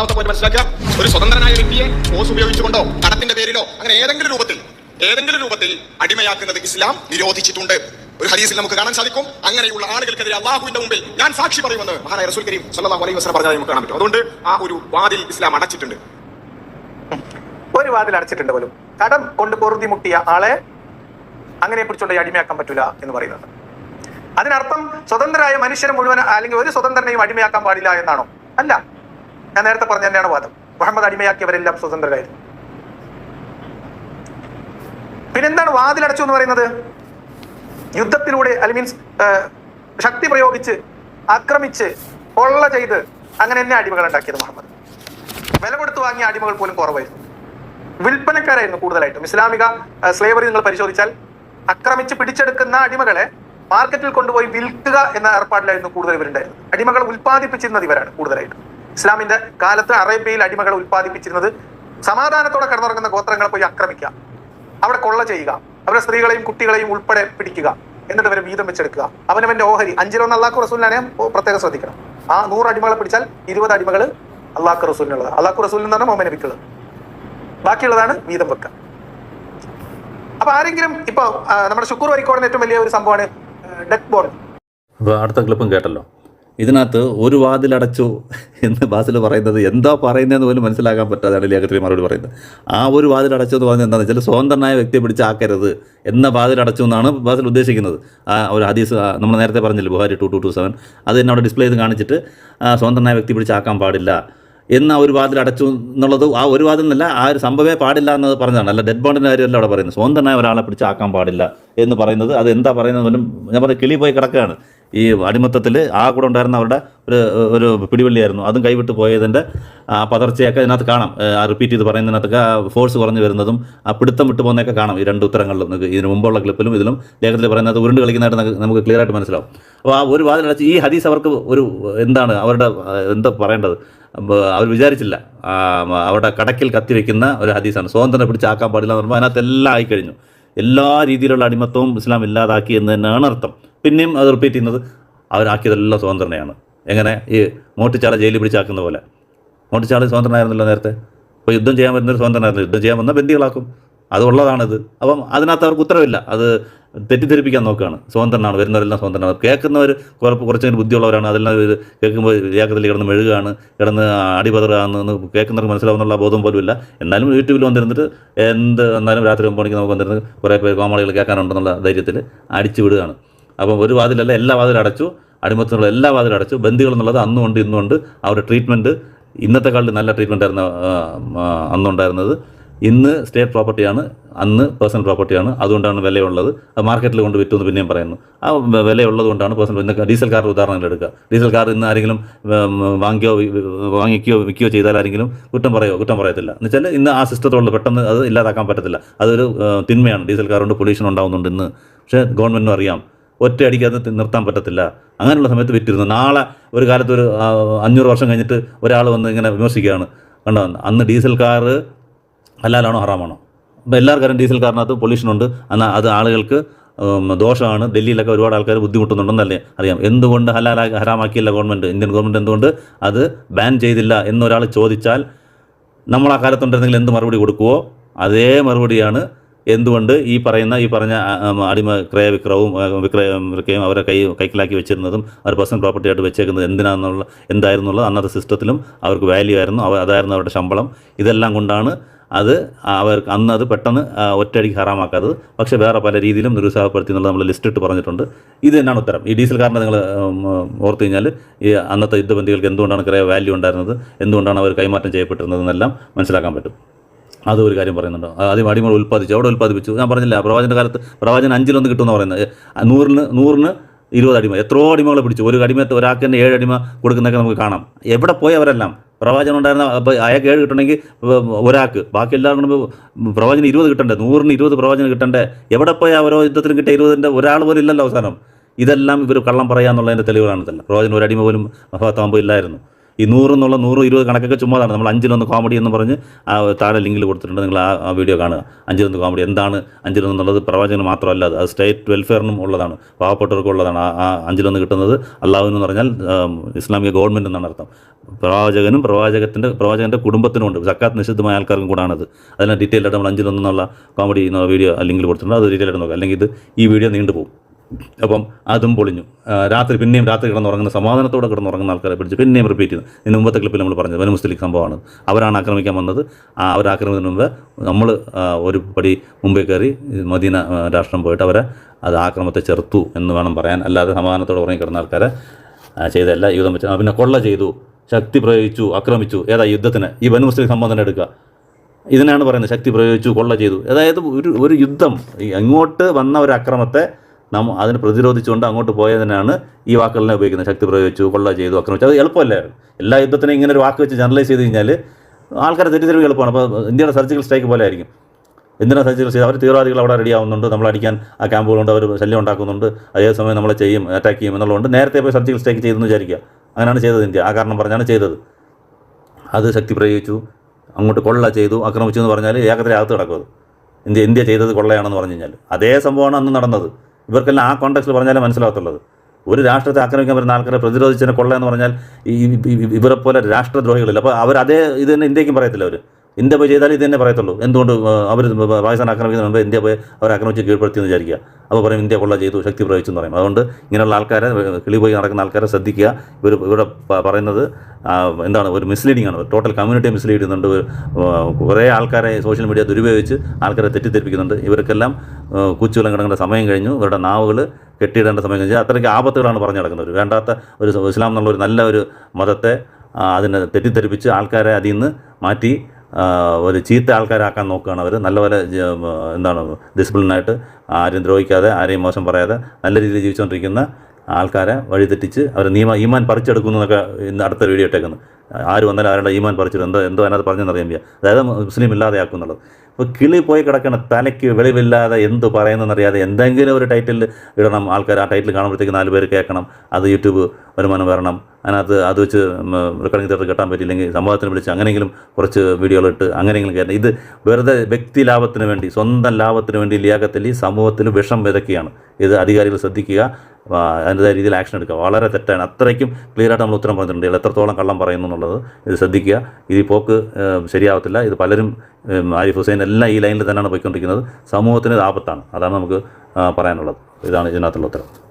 ഒന്നാമത്തെ പോയിന്റ് മനസ്സിലാക്കുക. ഒരു സ്വതന്ത്രനായ വ്യക്തിയെ ഫോഴ്സ് ഉപയോഗിച്ചുകൊണ്ടോ കടത്തിന്റെ പേരിലോ അങ്ങനെ ഏതെങ്കിലും രൂപത്തിൽ ഏതെങ്കിലും രൂപത്തിൽ അടിമയാക്കുന്നത് ഇസ്ലാം നിരോധിച്ചിട്ടുണ്ട്. ഒരു ഹദീസിൽ നമുക്ക് കാണാൻ സാധിക്കും. അങ്ങനെയുള്ള ആളുകൾക്കെതിരെ അള്ളാഹുവിന്റെ മുമ്പിൽ ഞാൻ സാക്ഷി പറയുമെന്ന് മഹാനായ റസൂൽ കരീം സല്ലല്ലാഹു അലൈഹി വസല്ലം പറഞ്ഞാൽ നമുക്ക് കാണാൻ പറ്റും. അതുകൊണ്ട് ആ ഒരു വാതിൽ ഇസ്ലാം അടച്ചിട്ടുണ്ട്. ഒരു വാതിൽ അടച്ചിട്ടുണ്ട് പോലും. കടം കൊണ്ട് പൊറുതി മുട്ടിയ ആളെ അങ്ങനെ കുറിച്ചുള്ള അടിമയാക്കാൻ പറ്റില്ല എന്ന് പറയുന്നത്. അതിനർത്ഥം സ്വതന്ത്രരായ മനുഷ്യരെ മുഴുവൻ അല്ലെങ്കിൽ ഒരു സ്വതന്ത്രനെയും അടിമയാക്കാൻ പാടില്ല എന്നാണോ? അല്ല. ഞാൻ നേരത്തെ പറഞ്ഞ തന്നെയാണ് വാദം. മുഹമ്മദ് അടിമയാക്കിയവരെല്ലാം സ്വതന്ത്രരായിരുന്നു. പിന്നെന്താണ് വാതിലടച്ചു എന്ന് പറയുന്നത്? യുദ്ധത്തിലൂടെ അല്ല മീൻസ് ശക്തി പ്രയോഗിച്ച് ആക്രമിച്ച് കൊള്ള ചെയ്ത് അങ്ങനെ തന്നെ അടിമകൾ ഉണ്ടാക്കിയത് മുഹമ്മദ്. വില കൊടുത്ത് വാങ്ങിയ അടിമകൾ പോലും കുറവായിരുന്നു. വിൽപ്പനക്കാരായിരുന്നു കൂടുതലായിട്ടും. ഇസ്ലാമിക സ്ലേവറി നിങ്ങൾ പരിശോധിച്ചാൽ അക്രമിച്ച് പിടിച്ചെടുക്കുന്ന അടിമകളെ മാർക്കറ്റിൽ കൊണ്ടുപോയി വിൽക്കുക എന്ന ഏർപ്പാടിലായിരുന്നു കൂടുതൽ ഇവരുണ്ടായിരുന്നത്. അടിമകൾ ഉൽപ്പാദിപ്പിച്ചിരുന്നത് ഇവരാണ് കൂടുതലായിട്ടും. ഇസ്ലാമിന്റെ കാലത്ത് അറേബ്യയിൽ അടിമകൾ ഉൽപ്പാദിപ്പിച്ചിരുന്നത് സമാധാനത്തോടെ കിടന്നുറങ്ങുന്ന ഗോത്രങ്ങളെ പോയി ആക്രമിക്കുക. അവിടെ കൊള്ള ചെയ്യുക. അവരുടെ സ്ത്രീകളെയും കുട്ടികളെയും ഉൾപ്പെടെ പിടിക്കുക. എന്നിട്ട് അവരെ വീതം വെച്ചെടുക്കുക. അവനവന്റെ ഓഹരി. അഞ്ചിലൊന്ന് അള്ളാഹു റസൂലിനെ പ്രത്യേകം ശ്രദ്ധിക്കണം. ആ നൂറ് അടിമകളെ പിടിച്ചാൽ ഇരുപത് അടിമകൾ അള്ളാഹു റസൂലിനുള്ളത് അള്ളാഹു റസൂലിൽ നിന്നാണ് മോമന നബിക്കുള്ളത് ബാക്കിയുള്ളതാണ് വീതം വെക്കുക. അപ്പൊ ആരെങ്കിലും ഇപ്പൊ നമ്മുടെ ശുക്കൂർ വരിക്കോടിന് ഏറ്റവും വലിയ ഒരു സംഭവമാണ് ഡെത്ത് ബോർഡ് അടുത്ത ക്ലിപ്പും കേട്ടല്ലോ. ഇതിനകത്ത് ഒരു വാതിലടച്ചു എന്ന് ബാസിൽ പറയുന്നത് എന്താ പറയുന്നതെന്ന് പോലും മനസ്സിലാക്കാൻ പറ്റാതെയാണ് ലേഖത്തിൽ മറുപടി പറയുന്നത്. ആ ഒരു വാതിലടച്ചു എന്ന് പറഞ്ഞാൽ എന്താണെന്ന് വെച്ചാൽ സ്വതന്ത്രനായ വ്യക്തിയെ പിടിച്ചാക്കരുത് എന്ന വാതിലടച്ചു എന്നാണ് ബാസിൽ ഉദ്ദേശിക്കുന്നത്. ആ ഒരു ഹദീസ് നമ്മൾ നേരത്തെ പറഞ്ഞില്ല Bukhari two two two seven. അത് തന്നെ അവിടെ ഡിസ്പ്ലേ ചെയ്ത് കാണിച്ചിട്ട് സ്വതന്ത്രനായ വ്യക്തി പിടിച്ചാക്കാൻ പാടില്ല എന്ന ഒരു വാതിൽ അടച്ചു എന്നുള്ളത് ആ ഒരു വാതിൽ എന്നല്ല ആ ഒരു സംഭവമേ പാടില്ല എന്നത് പറഞ്ഞതാണ്. അല്ല ഡെഡ് ബോണ്ടിന്റെ കാര്യമല്ല അവിടെ പറയുന്നത്. സ്വന്തനായ ഒരാളെ പിടിച്ചാക്കാൻ പാടില്ല എന്ന് പറയുന്നത് അത് എന്താ പറയുന്നത് പോലും ഞാൻ പറഞ്ഞ കിളി പോയി കിടക്കുകയാണ്. ഈ അടിമത്തത്തിൽ ആ കൂടെ ഉണ്ടായിരുന്ന അവരുടെ ഒരു ഒരു പിടിവള്ളിയായിരുന്നു. അതും കൈവിട്ട് പോയതിന്റെ ആ പതർച്ചയൊക്കെ ഇതിനകത്ത് കാണാം. ആ റിപ്പീറ്റ് ചെയ്ത് പറയുന്നതിനകത്തൊക്കെ ഫോഴ്സ് കുറഞ്ഞു വരുന്നതും ആ പിടുത്തം വിട്ടു പോകുന്നതൊക്കെ കാണാം ഈ രണ്ട് ഉത്തരങ്ങളിലും. നിങ്ങൾക്ക് ഇതിന് മുമ്പുള്ള ക്ലിപ്പിലും ഇതിലും ലേഖനത്തിൽ പറയുന്നത് ഉരുണ്ട് കളിക്കുന്നതായിട്ട് നമുക്ക് ക്ലിയർ ആയിട്ട് മനസ്സിലാവും. അപ്പോൾ ആ ഒരു വാതിലടച്ച് ഈ ഹദീസ് അവർക്ക് ഒരു എന്താണ് അവരുടെ എന്താ പറയേണ്ടത്? അവർ വിചാരിച്ചില്ല. അവരുടെ കടക്കിൽ കത്തിവെക്കുന്ന ഒരു ഹദീസാണ്. സ്വാതന്ത്ര്യം പിടിച്ചാക്കാൻ പാടില്ല എന്ന് പറയുമ്പോൾ അതിനകത്ത് എല്ലാം ആയിക്കഴിഞ്ഞു. എല്ലാ രീതിയിലുള്ള അടിമത്വവും ഇസ്ലാം ഇല്ലാതാക്കി എന്ന് തന്നെയാണ് അർത്ഥം. പിന്നെയും അത് റിപ്പീറ്റ് ചെയ്യുന്നത് അവരാക്കിയതെല്ലാം സ്വതന്ത്രനെയാണ്. എങ്ങനെ? ഈ മോട്ടിച്ചാളെ ജയിലിൽ പിടിച്ചാക്കുന്ന പോലെ. മോട്ടിച്ചാൾ സ്വതന്ത്രനായിരുന്നല്ലോ നേരത്തെ. അപ്പോൾ യുദ്ധം ചെയ്യാൻ വരുന്നൊരു സ്വതന്ത്രനായിരുന്നു. യുദ്ധം ചെയ്യാൻ വന്നാൽ ബന്ദികളാക്കും. അതുള്ളതാണിത് അപ്പം അതിനകത്ത് അവർക്ക് ഉത്തരവില്ല. അത് തെറ്റിദ്ധരിപ്പിക്കാൻ നോക്കുകയാണ്. സ്വതന്ത്രനാണ് വരുന്നവരെല്ലാം സ്വതന്ത്രനാണ്. കേൾക്കുന്നവർ കുറച്ച് കുറച്ചൊരു ബുദ്ധിയുള്ളവരാണ്. അതെല്ലാം ഇത് കേൾക്കുമ്പോൾ വ്യാകൃതത്തിൽ കിടന്ന് മെഴുകാണ് കിടന്ന് അടിപതറാണെന്ന് കേൾക്കുന്നവർക്ക് മനസ്സിലാവുന്നുള്ള ബോധം പോലും ഇല്ല എന്നാലും യൂട്യൂബിൽ വന്നിരുന്നിട്ട് എന്ത് എന്നാലും രാത്രി ഒമ്പത് മണിക്ക് നമുക്ക് വന്നിരുന്ന് കുറേ പേര് കോമാളികൾ കേൾക്കാനുണ്ടെന്നുള്ള ധൈര്യത്തിൽ അടിച്ചു വിടുകയാണ്. അപ്പം ഒരു വാതിലല്ല എല്ലാ വാതിലും അടച്ചു അടിമത്തിനുള്ള എല്ലാ വാതിലും അടച്ചു. ബന്ധികൾ എന്നുള്ളത് അന്നും ഉണ്ട് ഇന്നും ഉണ്ട്. അവരുടെ ട്രീറ്റ്മെന്റ് ഇന്നത്തെക്കാളിൽ നല്ല ട്രീറ്റ്മെന്റായിരുന്നു അന്നുണ്ടായിരുന്നത്. ഇന്ന് സ്റ്റേറ്റ് പ്രോപ്പർട്ടിയാണ് അന്ന് പേഴ്സണൽ പ്രോപ്പർട്ടിയാണ് അതുകൊണ്ടാണ് വിലയുള്ളത്. അത് മാർക്കറ്റിൽ കൊണ്ട് വിറ്റു എന്ന് പിന്നെയും പറയുന്നു. ആ വിലയുള്ളത് കൊണ്ടാണ് പേഴ്സണൽ ഡീസൽ കാർ ഉദാഹരണങ്ങൾ എടുക്കുക. ഡീസൽ കാർ ഇന്ന് ആരെങ്കിലും വാങ്ങിയോ വാങ്ങിക്കുകയോ വിൽക്കുകയോ ചെയ്താൽ ആരെങ്കിലും കുറ്റം പറയോ? കുറ്റം പറയത്തില്ല. എന്ന് വെച്ചാൽ ഇന്ന് ആ സിസ്റ്റത്തോളം പെട്ടെന്ന് അത് ഇല്ലാതാക്കാൻ പറ്റത്തില്ല. അതൊരു തിന്മയാണ്. ഡീസൽ കാർ കൊണ്ട് പൊല്യൂഷൻ ഉണ്ടാകുന്നുണ്ട് ഇന്ന്. പക്ഷേ ഗവൺമെന്റിനും അറിയാം. ഒറ്റയടിക്ക് അത് നിർത്താൻ പറ്റത്തില്ല. അങ്ങനെയുള്ള സമയത്ത് വിറ്റിരുന്നു. നാളെ ഒരു കാലത്ത് ഒരു അഞ്ഞൂറ് വർഷം കഴിഞ്ഞിട്ട് ഒരാൾ വന്ന് ഇങ്ങനെ വിമർശിക്കുകയാണ്. കണ്ടോ? അന്ന് ഡീസൽ കാറ് ഹലാലാണോ ഹറാമാണോ? അപ്പോൾ എല്ലാവർക്കും പൊല്യൂഷൻ ഉണ്ട്. എന്നാൽ അത് ആളുകൾക്ക് ദോഷമാണ്. ഡൽഹിയിലൊക്കെ ഒരുപാട് ആൾക്കാർ ബുദ്ധിമുട്ടുന്നുണ്ടെന്നല്ലേ അറിയാം. എന്തുകൊണ്ട് ഹലാലാ ഹറാമാക്കിയില്ല ഗവൺമെന്റ് ഇന്ത്യൻ ഗവൺമെന്റ് എന്തുകൊണ്ട് അത് ബാൻ ചെയ്തില്ല എന്നൊരാൾ ചോദിച്ചാൽ നമ്മൾ ആ കാലത്തുണ്ടെങ്കിൽ എന്ത് മറുപടി കൊടുക്കുവോ? അതേ മറുപടിയാണ് എന്തുകൊണ്ട് ഈ പറയുന്ന ഈ പറഞ്ഞ അടിമ ക്രയവിക്രയവും വിക്രയം അവരെ കൈ കൈക്കലാക്കി വെച്ചിരുന്നതും അവർ പേഴ്സണൽ പ്രോപ്പർട്ടി ആയിട്ട് വെച്ചേക്കുന്നത് എന്തിനാണെന്നുള്ള എന്തായിരുന്നുള്ളത് അന്നത്തെ സിസ്റ്റത്തിലും അവർക്ക് വാല്യൂ ആയിരുന്നു. അതായിരുന്നു അവരുടെ ശമ്പളം. ഇതെല്ലാം കൊണ്ടാണ് അത് അവർക്ക് അന്ന് അത് പെട്ടെന്ന് ഒറ്റയടിക്ക് ഹറാമാക്കാത്തത്. പക്ഷേ വേറെ പല രീതിയിലും നിരുത്സാഹപ്പെടുത്തി എന്നുള്ളത് നമ്മൾ ലിസ്റ്റ് ഇട്ട് പറഞ്ഞിട്ടുണ്ട്. ഇത് തന്നെയാണ് ഉത്തരം. ഈ ഡീസൽ കാരണം നിങ്ങൾ ഓർത്ത് കഴിഞ്ഞാൽ ഈ അന്നത്തെ യുദ്ധബന്ധികൾക്ക് എന്തുകൊണ്ടാണ് കുറേ വാല്യൂ ഉണ്ടായിരുന്നത്? എന്തുകൊണ്ടാണ് അവർ കൈമാറ്റം ചെയ്യപ്പെട്ടിരുന്നതെന്നെല്ലാം മനസ്സിലാക്കാൻ പറ്റും. അത് ഒരു കാര്യം പറയുന്നുണ്ടോ. ആദ്യം അടിമകൾ ഉൽപ്പാദിച്ചു. അവിടെ ഉൽപ്പാദിപ്പിച്ചു? ഞാൻ പറഞ്ഞില്ല പ്രവാചന്റെ കാലത്ത് പ്രവാചൻ അഞ്ചിലൊന്ന് കിട്ടുമെന്ന് പറയുന്നത്. നൂറിന് നൂറിന് ഇരുപത് അടിമ. എത്രയോ അടിമകളെ പിടിച്ചു. ഒരു അടിമത്തെ ഒരാൾക്ക് തന്നെ ഏഴ് അടിമ കൊടുക്കുന്നതൊക്കെ നമുക്ക് കാണാം. എവിടെ പോയവരെല്ലാം പ്രവാചകൻ ഉണ്ടായിരുന്ന അപ്പോൾ അയാൾക്ക് ഏഴ് കിട്ടണമെങ്കിൽ ഒരാൾക്ക്. ബാക്കി എല്ലാവർക്കും കൂടെ പ്രവാചകന് ഇരുപത് കിട്ടണ്ടേ? നൂറിന് ഇരുപത് പ്രവചനം കിട്ടണ്ടേ? എവിടെ പോയി ഓരോ യുദ്ധത്തിലും കിട്ടിയ ഇരുപതിന്റെ ഒരാൾ പോലും ഇല്ലല്ലോ അവസാനം. ഇതെല്ലാം ഇവർ കള്ളം പറയാന്നുള്ളതിന്റെ തെളിവുകളാണ് തന്നെ പ്രവചനം ഒരു അടിമ പോലും മഹാത്താകുമ്പോൾ ഇല്ലായിരുന്നു. ഈ നൂറ് എന്നുള്ള നൂറ് ഇരുപത് കണക്കൊക്കെ ചുമ്മാതാണ്. നമ്മൾ അഞ്ചിലൊന്ന് കോമഡി എന്ന് പറഞ്ഞ് ആ താഴെ ലിങ്കിൽ കൊടുത്തിട്ടുണ്ട്. നിങ്ങൾ ആ വീഡിയോ കാണുക. അഞ്ചിലൊന്ന് കോമഡി എന്താണ് അഞ്ചിലൊന്ന് എന്നുള്ളത് പ്രവാചകന് മാത്രമല്ല. അത് സ്റ്റേറ്റ് വെൽഫെയറിനും ഉള്ളതാണ്. പാവപ്പെട്ടവർക്കും ഉള്ളതാണ് ആ അഞ്ചിലൊന്ന് കിട്ടുന്നത്. അള്ളാഹു എന്ന് പറഞ്ഞാൽ ഇസ്ലാമിക ഗവൺമെന്റ് എന്നാണ് അർത്ഥം. പ്രവാചകനും പ്രവാചകത്തിന്റെ പ്രവാചകന്റെ കുടുംബത്തിനും ഉണ്ട്. സക്കാത്ത് നിഷിദ്ധമായ ആൾക്കാർക്കും കൂടാണത്. അതിനെ ഡീറ്റെയിൽ ആയിട്ട് നമ്മൾ അഞ്ചിലൊന്നുള്ള കോമഡി എന്നുള്ള വീഡിയോ ലിങ്കിൽ കൊടുത്തിട്ടുണ്ട്. അത് ഡീറ്റെയിൽ ആയിട്ട് നോക്കുക. അല്ലെങ്കിൽ ഇത് ഈ വീഡിയോ നീണ്ടുപോകും. അപ്പം അതും പൊളിഞ്ഞു. രാത്രി പിന്നെയും രാത്രി കിടന്നുറങ്ങുന്ന സമാധാനത്തോടെ കിടന്നുറങ്ങുന്ന ആൾക്കാരെ പിടിച്ച് പിന്നെയും റിപ്പീറ്റ് ചെയ്യുന്നു. ഇതിന് മുമ്പത്തെ ക്ലിപ്പിൽ നമ്മൾ പറഞ്ഞത് വനു മുസ്ലിം സംഭവമാണ്. അവരാണ് ആക്രമിക്കാൻ വന്നത്. ആക്രമിക്കുന്നതിന് മുമ്പ് നമ്മൾ ഒരു പടി മുമ്പേ കയറി മദീന രാഷ്ട്രം പോയിട്ട് അവരെ അത് ആക്രമത്തെ ചെറുത്തു എന്ന് വേണം പറയാൻ. അല്ലാതെ സമാധാനത്തോടെ ഉറങ്ങി കിടന്ന ആൾക്കാരെ ചെയ്തല്ല യുദ്ധം വെച്ച് പിന്നെ കൊള്ള ചെയ്തു ശക്തി പ്രയോഗിച്ചു ആക്രമിച്ചു. ഏതാ യുദ്ധത്തിന്? ഈ വനു മുസ്ലിം സംഭവം തന്നെ എടുക്കുക. ഇതിനാണ് പറയുന്നത് ശക്തി പ്രയോഗിച്ചു കൊള്ള ചെയ്തു. അതായത് ഒരു ഒരു യുദ്ധം. അങ്ങോട്ട് വന്ന ഒരു അക്രമത്തെ നാം അതിന് പ്രതിരോധിച്ചുകൊണ്ട് അങ്ങോട്ട് പോയതിനാണ് ഈ വാക്കുകളിനെ ഉപയോഗിക്കുന്നത്. ശക്തി പ്രയോഗിച്ചു കൊള്ള ചെയ്തു ആക്രമിച്ചു. അത് എളുപ്പമല്ലായിരുന്നു. എല്ലാ യുദ്ധത്തിനും ഇങ്ങനെ ഒരു വാക്ക് വെച്ച് ജനറലൈസ് ചെയ്ത് കഴിഞ്ഞാൽ ആൾക്കാരെ തെറ്റിദ്ധരിവ് എളുപ്പമാണ്. അപ്പോൾ ഇന്ത്യയുടെ സർജിക്കൽ സ്ട്രൈക്ക് പോലെ ആയിരിക്കും എന്തിനാണ് സർജിക്കൽ സ്ട്രൈക്ക്? അവർ തീവ്രവാദികൾ അവിടെ റെഡി ആവുന്നുണ്ട്. നമ്മൾ അടിക്കാൻ ആ ക്യാമ്പുകളുണ്ട്. അവർ ശല്യം ഉണ്ടാക്കുന്നുണ്ട്. അതേസമയം നമ്മളെ ചെയ്യും അറ്റാക്ക് ചെയ്യും എന്നുള്ളതുകൊണ്ട് നേരത്തെ പോയി സർജിക്കൽ സ്ട്രൈക്ക് ചെയ്തെന്ന് വിചാരിക്കുക. അങ്ങനെയാണ് ചെയ്തത് ഇന്ത്യ. ആ കാരണം പറഞ്ഞാണ് ചെയ്തത്. അത് ശക്തി പ്രയോഗിച്ചു അങ്ങോട്ട് കൊള്ള ചെയ്തു ആക്രമിച്ചു എന്ന് പറഞ്ഞാൽ ഏകത്തിൽ അകത്ത് കിടക്കും ഇന്ത്യ ഇന്ത്യ ചെയ്തത് കൊള്ളയാണെന്ന് പറഞ്ഞു കഴിഞ്ഞാൽ. അതേ സംഭവമാണ് അന്ന് നടന്നത്. ഇവർക്കെല്ലാം ആ കോണ്ടക്സ്റ്റിൽ പറഞ്ഞാലേ മനസ്സിലാകത്തുള്ളത് ഒരു രാഷ്ട്രത്തെ ആക്രമിക്കാൻ വരുന്ന ആൾക്കാരെ പ്രതിരോധിച്ചതിനെ കൊള്ള എന്ന് പറഞ്ഞാൽ ഈ ഇവരെ പോലെ രാഷ്ട്രദ്രോഹികളില്ല. അപ്പോൾ അവർ അതേ ഇത് തന്നെ ഇന്ത്യക്കും പറയത്തില്ല അവർ ഇന്ത്യ പോയി ചെയ്താൽ ഇത് തന്നെ പറയത്തുള്ളൂ. എന്തുകൊണ്ട് അവർ പാകിസ്ഥാൻ ആക്രമിക്കുന്നതിന് മുമ്പ് ഇന്ത്യ പോയി അവർ ആക്രമിച്ച് കീഴ്പ്പെടുത്തി എന്ന് വിചാരിക്കുക. അപ്പോൾ പറയും ഇന്ത്യ കൊള്ള ചെയ്തു ശക്തി പ്രയോഗിച്ചു എന്ന് പറയും. അതുകൊണ്ട് ഇങ്ങനെയുള്ള ആൾക്കാരെ കിളി പോയി നടക്കുന്ന ആൾക്കാരെ ശ്രദ്ധിക്കുക. ഇവർ ഇവിടെ പറയുന്നത് എന്താണ് ഒരു മിസ്ലീഡിംഗ് ആണ്. ടോട്ടൽ കമ്മ്യൂണിറ്റി മിസ്ലീഡ് ചെയ്യുന്നുണ്ട്. കുറേ ആൾക്കാരെ സോഷ്യൽ മീഡിയ ദുരുപയോഗിച്ച് ആൾക്കാരെ തെറ്റിദ്ധരിപ്പിക്കുന്നുണ്ട്. ഇവർക്കെല്ലാം കൂച്ചുവലം കിടക്കേണ്ട സമയം കഴിഞ്ഞു. ഇവരുടെ നാവുകൾ കെട്ടിയിടേണ്ട സമയം കഴിഞ്ഞു. അത്രയ്ക്ക് ആപത്തുകളാണ് പറഞ്ഞു നടക്കുന്നത്. വേണ്ടാത്ത ഒരു ഇസ്ലാം എന്നുള്ള ഒരു നല്ല ഒരു മതത്തെ അതിനെ തെറ്റിദ്ധരിപ്പിച്ച് ആൾക്കാരെ അതിൽ നിന്ന് മാറ്റി ഒരു ചീത്ത ആൾക്കാരാക്കാൻ നോക്കുകയാണ് അവർ നല്ലപോലെ എന്താണ് ഡിസിപ്ലിനായിട്ട് ആരും ദ്രോഹിക്കാതെ ആരെയും മോശം പറയാതെ നല്ല രീതിയിൽ ജീവിച്ചുകൊണ്ടിരിക്കുന്ന ആൾക്കാരെ വഴിതെറ്റിച്ച് അവർ നിയമ ഈമാൻ പറിച്ചെടുക്കുന്നു എന്നൊക്കെ ഇന്ന് അടുത്ത വീഡിയോ ഇട്ടേക്കുന്നു. ആര് വന്നാലും ആരുടെ ഈമാൻ പറിച്ചിട്ട് എന്തോ എന്തോ അതിനകത്ത് പറഞ്ഞെന്നറിയാൻ വയ്യ. അതായത് മുസ്ലിം ഇല്ലാതെയാക്കും എന്നുള്ളത് അപ്പോൾ കിളി പോയി കിടക്കണ തലയ്ക്ക് വെളിവില്ലാതെ എന്ത് പറയുന്നതെന്നറിയാതെ എന്തെങ്കിലും ഒരു ടൈറ്റിൽ ഇടണം. ആൾക്കാർ ആ ടൈറ്റിൽ കാണുമ്പോഴത്തേക്ക് നാല് പേര് കേൾക്കണം. അത് യൂട്യൂബ് വരുമാനം വരണം അതിനകത്ത് അത് വെച്ച് റെക്കോർഡിംഗ് തിയേറ്റർ കെട്ടാൻ പറ്റിയില്ലെങ്കിൽ സമൂഹത്തിന് വിളിച്ച് അങ്ങനെയെങ്കിലും കുറച്ച് വീഡിയോകൾ ഇട്ട് അങ്ങനെയെങ്കിലും കയറണം ഇത് വെറുതെ വ്യക്തി ലാഭത്തിന് വേണ്ടി സ്വന്തം ലാഭത്തിന് വേണ്ടി ലിയാകത്തിൽ ഈ സമൂഹത്തിൽ വിഷം വിതയ്ക്കുകയാണ്. ഇത് അധികാരികൾ ശ്രദ്ധിക്കുക അതിന്റെതായ രീതിയിൽ ആക്ഷൻ എടുക്കുക. വളരെ തെറ്റാണ്. അത്രയ്ക്കും ക്ലിയറായിട്ട് നമ്മൾ ഉത്തരം പറഞ്ഞിട്ടുണ്ട്. എത്രത്തോളം കള്ളം പറയുന്നു എന്നുള്ളത് ഇത് ശ്രദ്ധിക്കുക. ഇത് പോക്ക് ശരിയാവത്തില്ല. ഇത് പലരും ആരിഫ് ഹുസൈൻ എല്ലാം ഈ ലൈനിൽ തന്നെയാണ് പോയിക്കൊണ്ടിരിക്കുന്നത്. സമൂഹത്തിന് ആപത്താണ്. അതാണ് നമുക്ക് പറയാനുള്ളത്. ഇതാണ് ഇതിനകത്തുള്ള ഉത്തരം.